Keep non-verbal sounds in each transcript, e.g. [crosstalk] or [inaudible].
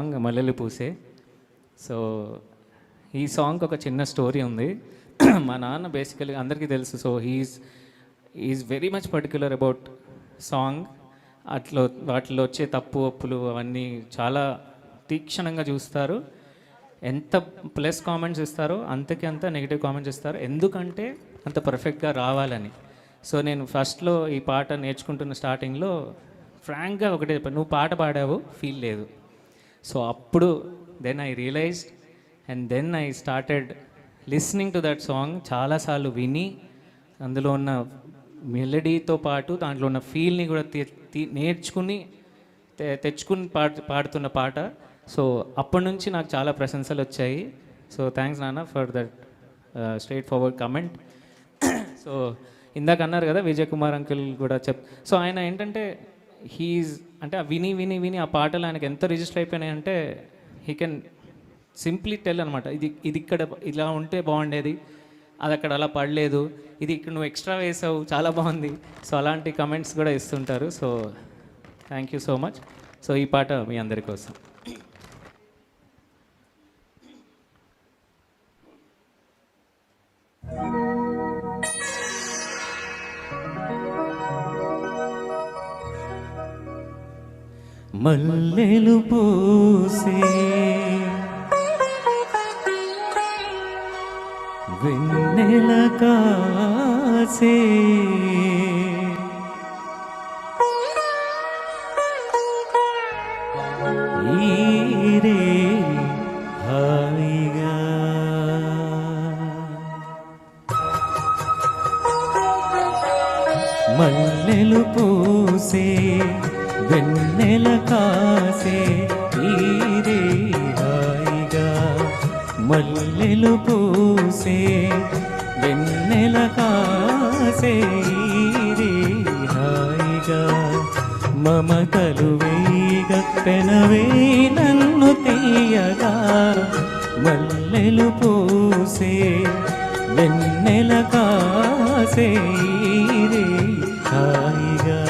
Song మల్లెలు పూసే. So ఈ సాంగ్ ఒక చిన్న స్టోరీ ఉంది. [clears throat] మా నాన్న బేసికలీ అందరికీ తెలుసు. So he's is very much particular about song. అట్లో వాటిలో వచ్చే తప్పు ఒప్పులు అవన్నీ చాలా తీక్షణంగా చూస్తారు. ఎంత ప్లస్ కామెంట్స్ ఇస్తారో అంతకి అంత నెగిటివ్ కామెంట్స్ ఇస్తారు. ఎందుకంటే అంత పర్ఫెక్ట్గా రావాలని. సో నేను ఫస్ట్లో ఈ పాట నేర్చుకుంటున్న స్టార్టింగ్లో ఫ్రాంక్గా ఒకటే చెప్పాను నువ్వు పాట పాడావు ఫీల్ లేదు. సో అప్పుడు then I realised and then I started listening to that song చాలాసార్లు విని అందులో ఉన్న మెలడీతో పాటు దాంట్లో ఉన్న ఫీల్ని కూడా తీ- తీ- నేర్చుకుని తెచ్చుకుని పాడు పాడుతున్న పాట. సో అప్పటి నుంచి నాకు చాలా ప్రశంసలు వచ్చాయి. సో థ్యాంక్స్ నాన్న for that straightforward comment so ఇందాక అన్నారు కదా విజయ్ కుమార్ అంకుల్ కూడా చెప్ సో ఆయన ఏంటంటే హీఈస్ అంటే ఆ విని విని విని ఆ పాటలు ఆయనకి ఎంత రిజిస్టర్ అయిపోయినాయి అంటే హీ కెన్ సింప్లీ టెల్ అనమాట ఇది ఇది ఇక్కడ ఇలా ఉంటే బాగుండేది అది అక్కడ అలా పడలేదు ఇది ఇక్కడ నువ్వు ఎక్స్ట్రా వేసావు చాలా బాగుంది. సో అలాంటి కమెంట్స్ కూడా ఇస్తుంటారు. So thank you so much so ఈ పాట మీ అందరి కోసం. మల్లెలు పూసే వెన్నెల కాసే. మల్లెలు పూసే వెన్నెల కాసే తీరే హాయిగా. మల్లెలు పూసే వెన్నెల కాసే ఈరే హాయిగా. మమతలు వేగ పెనవే నన్ను తీయగా. మల్లెలు పూసే వెన్నెల కాసే ఈరే హాయిగా.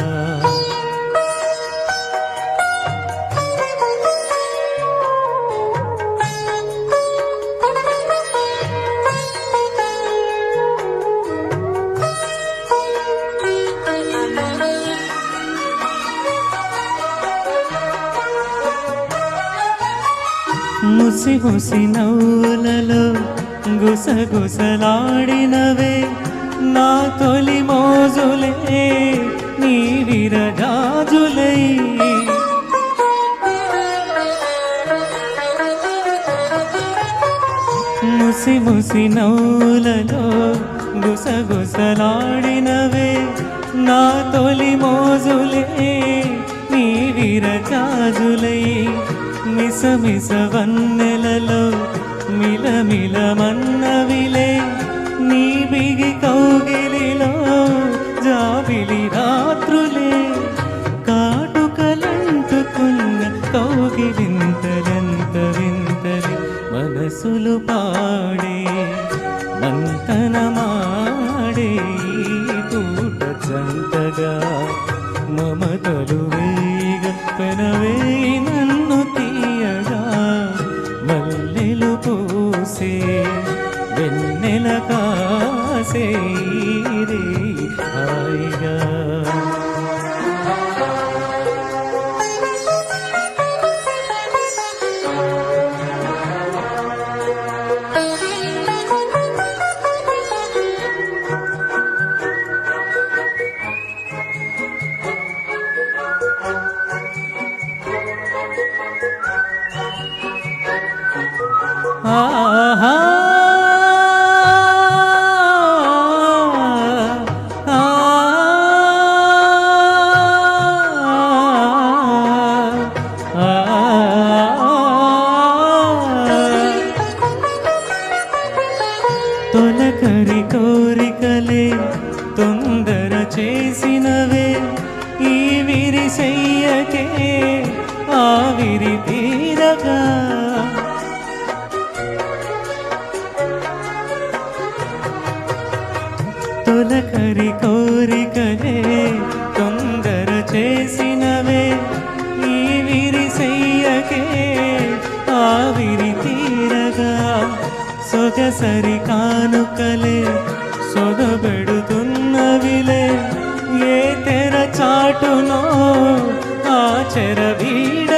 ముసి ముసి నవ్వులలో గుసగుసలాడినవే. నా తొలి మోజులే నీ విరజాజులై ముసి ముసి నవ్వులలో గుసగుసలాడినవే. నా తొలి మోజులే నీ విరజాజులై మిస మిస మిలమిల మన్నవిలే నీ బిగి కౌగిలిలో జాబిలి రాత్రులే కాటుకలంటుకున్న కౌగిలింతలంత వింతలి మనసులు పాడే మంతనమాడే ఈ పూట జంటగా మమతలు వేగ పెనవే కాసే వెన్నెల కాసే ఆవిరి తీరగా. తొలకరి కోరికలే తొందర చేసినవే ఈ విరిసయ్యకే ఆవిరి తీరగా. సొగసరి కానుకలే సొదబెడుతున్నవిలే ఏ తెర చాటునో ఆ చెరవీడ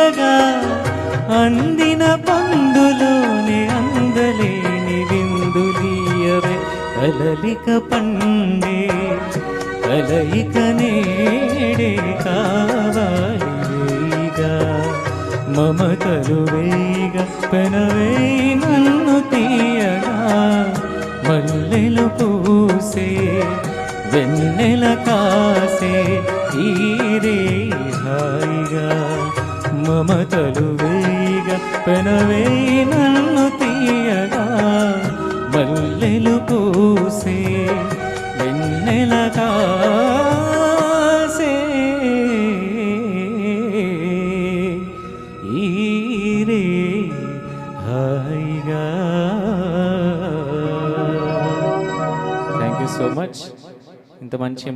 అందిన పందులోనే అందలేని విందులీయవే కలలిక పండే కలయిక నేడే కావాలిగా. వేయిగా మమతలు వేయిగా పెనవే నన్ను తీయగా. మల్లెలు పూసే వెన్నెల కాసే తీరే హాయిగా మమతలు వేయిగా పెనవే నన్ను తీయగా మల్లెలు పూసే వెన్నెల కాసే ఈరే హాయిగా. థ్యాంక్ యూ సో మచ్ ఇంత మంచి